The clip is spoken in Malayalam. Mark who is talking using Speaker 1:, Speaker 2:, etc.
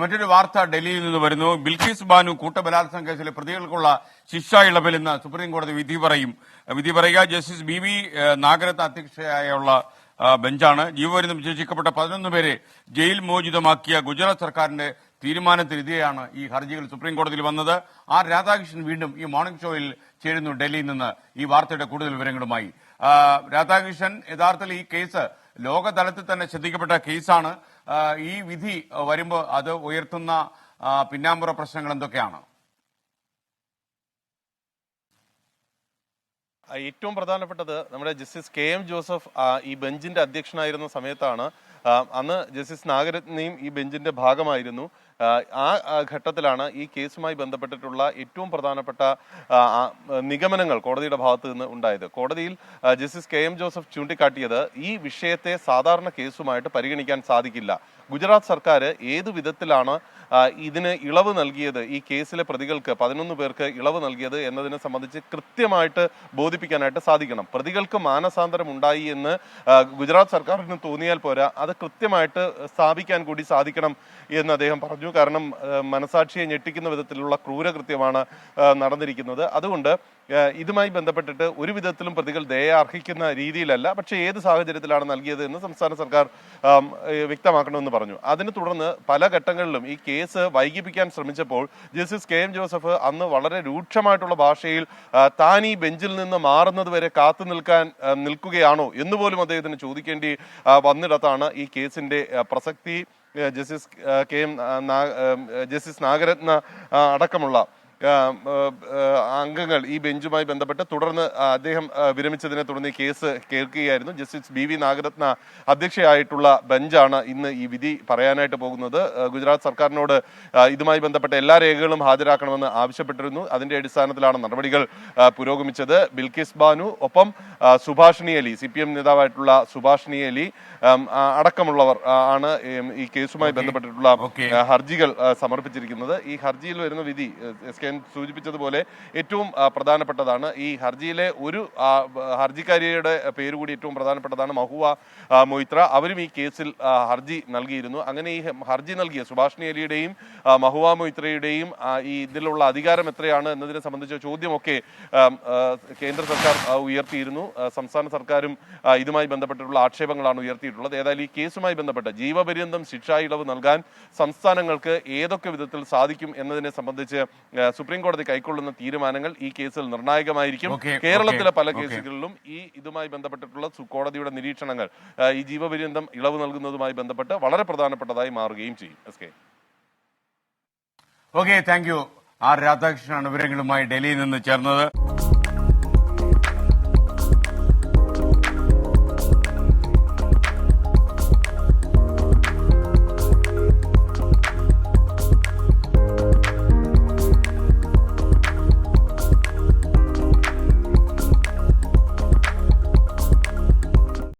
Speaker 1: മറ്റൊരു വാർത്ത ഡൽഹിയിൽ നിന്ന് വരുന്നു. ബിൽക്കിസ് ബാനു കൂട്ടബലാത്സംഗ കേസിലെ പ്രതികൾക്കുള്ള ശിക്ഷ ഇളവിലെന്ന് സുപ്രീം കോടതി വിധി പറയും. വിധി പറയുക ജസ്റ്റിസ് ബി വി നാഗരത്ത് അധ്യക്ഷയായുള്ള ബെഞ്ചാണ്. ജീവപര്യന്തം വിശേഷിക്കപ്പെട്ട പതിനൊന്ന് പേരെ ജയിൽ മോചിതമാക്കിയ ഗുജറാത്ത് സർക്കാരിന്റെ തീരുമാനത്തിനെതിരെയാണ് ഈ ഹർജികൾ സുപ്രീം കോടതിയിൽ വന്നത്. ആർ രാധാകൃഷ്ണൻ വീണ്ടും ഈ മോർണിംഗ് ഷോയിൽ ചേരുന്നു ഡൽഹിയിൽ നിന്ന്. ഈ വാർത്തയുടെ കൂടുതൽ വിവരങ്ങളുമായി. രാധാകൃഷ്ണൻ യഥാർത്ഥത്തിൽ ഈ കേസ് ലോകതലത്തിൽ തന്നെ ശ്രദ്ധിക്കപ്പെട്ട കേസാണ്. ഈ വിധി വരുമ്പോൾ അത് ഉയർത്തുന്ന പിന്നാമ്പുറ പ്രശ്നങ്ങൾ എന്തൊക്കെയാണ്?
Speaker 2: ഏറ്റവും പ്രധാനപ്പെട്ടത് നമ്മുടെ ജസ്റ്റിസ് കെ എം ജോസഫ് ഈ ബെഞ്ചിന്റെ അധ്യക്ഷനായിരുന്ന സമയത്താണ് അന്ന് ജസ്റ്റിസ് നാഗരത്നയും ഈ ബെഞ്ചിന്റെ ഭാഗമായിരുന്നു. ആ, ഘട്ടത്തിലാണ് ഈ കേസുമായി ബന്ധപ്പെട്ടിട്ടുള്ള ഏറ്റവും പ്രധാനപ്പെട്ട നിഗമനങ്ങൾ കോടതിയുടെ ഭാഗത്ത് നിന്ന് ഉണ്ടായത്. കോടതിയിൽ ജസ്റ്റിസ് കെ എം ജോസഫ് ചൂണ്ടിക്കാട്ടിയത് ഈ വിഷയത്തെ സാധാരണ കേസുമായിട്ട് പരിഗണിക്കാൻ സാധിക്കില്ല. ഗുജറാത്ത് സർക്കാർ ഏതു വിധത്തിലാണ് ഇതിന് ഇളവ് നൽകിയത്? ഈ കേസിലെ പ്രതികൾക്ക് പതിനൊന്ന് പേർക്ക് ഇളവ് നൽകിയത് എന്നതിനെ സംബന്ധിച്ച് കൃത്യമായിട്ട് ബോധിപ്പിക്കാനായിട്ട് സാധിക്കണം. പ്രതികൾക്ക് മാനസാന്തരം ഉണ്ടായി എന്ന് ഗുജറാത്ത് സർക്കാരിന് തോന്നിയാൽ പോരാ. അത് കൃത്യമായിട്ട് സ്ഥാപിക്കാൻ കൂടി സാധിക്കണം എന്ന് അദ്ദേഹം പറഞ്ഞു. കാരണം മനസാക്ഷിയെ ഞെട്ടിക്കുന്ന വിധത്തിലുള്ള ക്രൂരകൃത്യമാണ് നടന്നിരിക്കുന്നത്. അതുകൊണ്ട് ഇതുമായി ബന്ധപ്പെട്ടിട്ട് ഒരു വിധത്തിലും പ്രതികൾ ദയ അർഹിക്കുന്ന രീതിയിലല്ല പക്ഷേ ഏത് സാഹചര്യത്തിലാണ് നൽകിയത് എന്ന് സംസ്ഥാന സർക്കാർ വ്യക്തമാക്കണമെന്ന് പറഞ്ഞു. അതിനെ തുടർന്ന് പല ഘട്ടങ്ങളിലും ഈ കേസ് വൈകിപ്പിക്കാൻ ശ്രമിച്ചപ്പോൾ ജസ്റ്റിസ് കെ എം ജോസഫ് അന്ന് വളരെ രൂക്ഷമായിട്ടുള്ള ഭാഷയിൽ താൻ ഈ ബെഞ്ചിൽ നിന്ന് മാറുന്നത് വരെ കാത്തു നിൽക്കാൻ നിൽക്കുകയാണോ എന്ന് പോലും അദ്ദേഹത്തിന് ചോദിക്കേണ്ടി വന്നിടത്താണ് ഈ കേസിന്റെ പ്രസക്തി justice K M justice Nagarathna അടക്കമുള്ള അംഗങ്ങൾ ഈ ബെഞ്ചുമായി ബന്ധപ്പെട്ട് തുടർന്ന് അദ്ദേഹം വിരമിച്ചതിനെ തുടർന്ന് ഈ കേസ് കേൾക്കുകയായിരുന്നു. ജസ്റ്റിസ് ബി വി നാഗരത്ന അധ്യക്ഷയായിട്ടുള്ള ബെഞ്ചാണ് ഇന്ന് ഈ വിധി പറയാനായിട്ട് പോകുന്നത്. ഗുജറാത്ത് സർക്കാരിനോട് ഇതുമായി ബന്ധപ്പെട്ട എല്ലാ രേഖകളും ഹാജരാക്കണമെന്ന് ആവശ്യപ്പെട്ടിരുന്നു. അതിന്റെ അടിസ്ഥാനത്തിലാണ് നടപടികൾ പുരോഗമിച്ചത്. ബിൽക്കിസ് ബാനു ഒപ്പം Subhashini Ali C P M നേതാവായിട്ടുള്ള Subhashini Ali അടക്കമുള്ളവർ ആണ് ഈ കേസുമായി ബന്ധപ്പെട്ടിട്ടുള്ള ഹർജികൾ സമർപ്പിച്ചിരിക്കുന്നത്. ഈ ഹർജിയിൽ വരുന്ന വിധി എസ് കെ സൂചിപ്പിച്ചതുപോലെ ഏറ്റവും പ്രധാനപ്പെട്ടതാണ്. ഈ ഹർജിയിലെ ഒരു ഹർജിക്കാരിയുടെ പേര് കൂടി ഏറ്റവും പ്രധാനപ്പെട്ടതാണ് മഹുവ മൊയ്ത്ര. അവരും ഈ കേസിൽ ഹർജി നൽകിയിരുന്നു. അങ്ങനെ ഈ ഹർജി നൽകിയ സുഭാഷിണി അലിയുടെയും മഹുവ മൊയ്ത്രയുടെയും ഈ ഇതിലുള്ള അധികാരം എത്രയാണ് എന്നതിനെ സംബന്ധിച്ച ചോദ്യമൊക്കെ കേന്ദ്ര സർക്കാർ ഉയർത്തിയിരുന്നു. സംസ്ഥാന സർക്കാരും ഇതുമായി ബന്ധപ്പെട്ടിട്ടുള്ള ആക്ഷേപങ്ങളാണ് ഉയർത്തിയിട്ടുള്ളത്. ഏതായാലും ഈ കേസുമായി ബന്ധപ്പെട്ട് ജീവപര്യന്തം ശിക്ഷാ ഇളവ് നൽകാൻ സംസ്ഥാനങ്ങൾക്ക് ഏതൊക്കെ വിധത്തിൽ സാധിക്കും എന്നതിനെ സംബന്ധിച്ച് സുപ്രീം കോടതി കൈക്കൊള്ളുന്ന തീരുമാനങ്ങൾ ഈ കേസിൽ നിർണായകമായിരിക്കും. കേരളത്തിലെ പല കേസുകളിലും ഈ ഇതുമായി ബന്ധപ്പെട്ടിട്ടുള്ള കോടതിയുടെ നിരീക്ഷണങ്ങൾ ഈ ജീവപര്യന്തം ഇളവ് നൽകുന്നതുമായി ബന്ധപ്പെട്ട് വളരെ പ്രധാനപ്പെട്ടതായി മാറുകയും ചെയ്യും. S K.
Speaker 1: Okay thank you. R രാധാകൃഷ്ണനാണ് വിവരങ്ങളുമായി ഡൽഹിയിൽ നിന്ന് ചേർന്നത്.